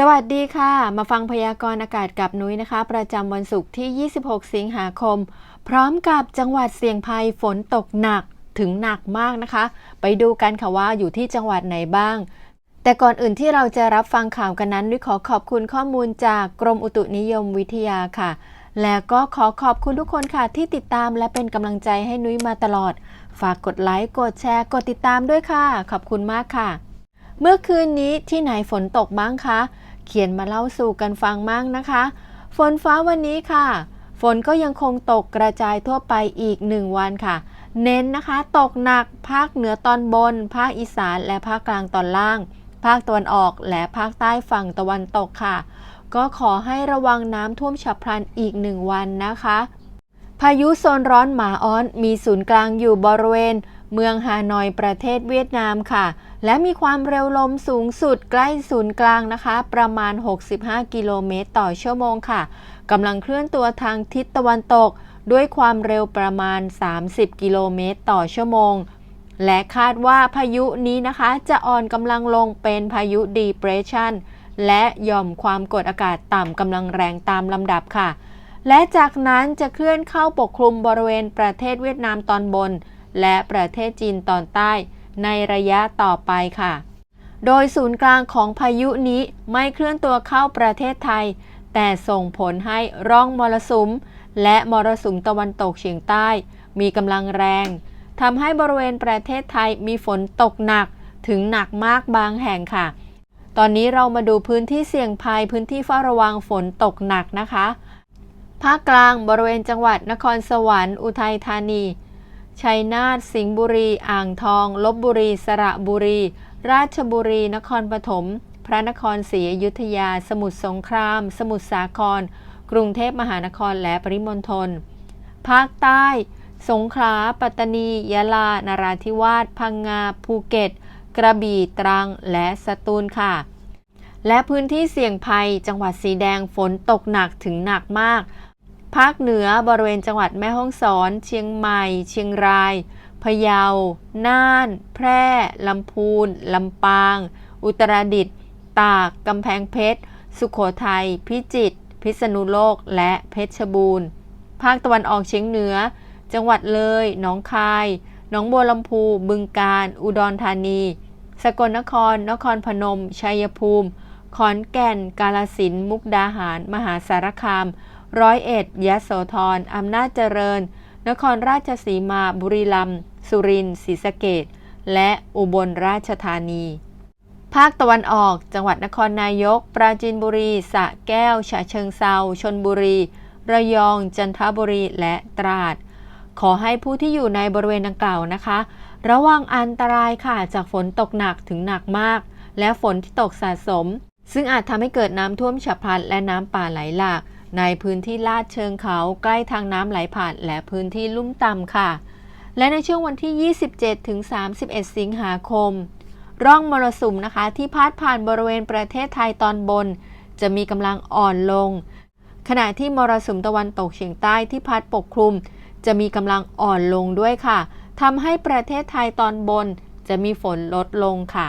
สวัสดีค่ะ มาฟังพยากรณ์อากาศกับนุ้ยนะคะ ประจำวันศุกร์ที่ 26 สิงหาคม พร้อมกับจังหวัดเสี่ยงภัยฝนตกหนักถึงหนักมากนะคะ ไปดูกันค่ะว่าอยู่ที่จังหวัดไหนบ้าง แต่ก่อนอื่นที่เราจะรับฟังข่าวกันนั้นนุ้ยขอขอบคุณข้อมูลจากกรมอุตุนิยมวิทยาค่ะ และก็ขอขอบคุณทุกคนค่ะที่ติดตามและเป็นกำลังใจให้นุ้ยมาตลอด ฝากกดไลค์กดแชร์กดติดตามด้วยค่ะ ขอบคุณมากค่ะ เมื่อคืนนี้ที่ไหนฝนตกบ้างคะ เขียนมาเล่าสู่กันฟังมั่งนะคะ ฝนฟ้าวันนี้ค่ะ ฝนก็ยังคงตกกระจายทั่วไปอีกหนึ่งวันค่ะ เน้นนะคะ ตกหนักภาคเหนือตอนบน ภาคอีสานและภาคกลางตอนล่าง ภาคตะวันออกและภาคใต้ฝั่งตะวันตกค่ะ ก็ขอให้ระวังน้ำท่วมฉับพลันอีกหนึ่งวันนะคะ พายุโซนร้อนหมาอ้อนมีศูนย์กลางอยู่บริเวณ เมืองฮานอยประเทศเวียดนามค่ะ และมีความเร็วลมสูงสุดใกล้ศูนย์กลางนะคะ ประมาณ 65 กิโลเมตรต่อชั่วโมงค่ะกำลังเคลื่อนตัวทางทิศตะวันตก ด้วยความเร็วประมาณ 30 กิโลเมตรต่อชั่วโมง และคาดว่าพายุนี้นะคะ จะอ่อนกำลังลงเป็นพายุ depression และหย่อมความกดอากาศต่ำกำลังแรงตามลำดับค่ะ และจากนั้นจะเคลื่อนเข้าปกคลุมบริเวณประเทศเวียดนามตอนบน และประเทศจีนตอนใต้ในระยะต่อไปค่ะ โดยศูนย์กลางของพายุนี้ไม่เคลื่อนตัวเข้าประเทศไทย แต่ส่งผลให้ร่องมรสุม และมรสุมตะวันตกเฉียงใต้ มีกำลังแรงทำให้บริเวณประเทศไทยมีฝนตกหนักถึงหนักมากบางแห่งค่ะ ตอนนี้เรามาดูพื้นที่เสี่ยงภัยพื้นที่เฝ้าระวังฝนตกหนักนะคะ ภาคกลางบริเวณจังหวัดนครสวรรค์ อุทัยธานี ชัยนาท สิงห์บุรี อ่างทอง ลบบุรี สระบุรี ราชบุรี นครปฐม พระนครศรีอยุธยา สมุทรสงคราม สมุทรสาคร กรุงเทพมหานครและปริมณฑล ภาคใต้ สงขลา ปัตตานี ยะลา นราธิวาส พังงา ภูเก็ต กระบี่ ตรัง และสตูลค่ะ และพื้นที่เสี่ยงภัย จังหวัดสีแดง ฝนตกหนักถึงหนักมาก ภาคเหนือบริเวณจังหวัดแม่ฮ่องสอน เชียงใหม่ เชียงราย พะเยา น่าน แพร่ ลำพูน ลำปาง อุตรดิตถ์ ตาก กำแพงเพชร สุขโขทัย พิจิตร พิษณุโลก และเพชรบูรณ์ ภาคตะวันออกเฉียงเหนือ จังหวัดเลย หนองคาย หนองบัวลำพู บึงกาฬ อุดรธานี สกลนคร นครพนม ชัยภูมิ ขอนแก่น กาลสินธุ์มุกดาหาร มหาสารคาม ร้อยเอ็ดยะโสธรอำนาจเจริญ นครราชสีมา บุรีรัมย์สุรินทร์ศรีสะเกดและอุบลราชธานี ภาคตะวันออก จังหวัดนครนายก ปราจีนบุรี สระแก้ว ฉะเชิงเซาชนบุรี ระยอง จันทบุรี และตราด ขอให้ผู้ที่อยู่ในบริเวณดังกล่าวนะคะ ระวังอันตรายค่ะ จากฝนตกหนักถึงหนักมาก และฝนที่ตกสะสม ซึ่งอาจทำให้เกิดน้ำท่วมฉับพลันและน้ำป่าไหลหลาก ในพื้นที่ลาดเชิงเขาใกล้ทางน้ำไหลผ่านและพื้นที่ลุ่มต่ำค่ะ และในช่วงวันที่ 27 ถึง 31 สิงหาคม ร่องมรสุมนะคะที่พาดผ่านบริเวณประเทศไทยตอนบน จะมีกำลังอ่อนลง ขณะที่มรสุมตะวันตกเฉียงใต้ที่พัดปกคลุม จะมีกำลังอ่อนลงด้วยค่ะทำให้ประเทศไทยตอนบน จะมีฝนลดลงค่ะ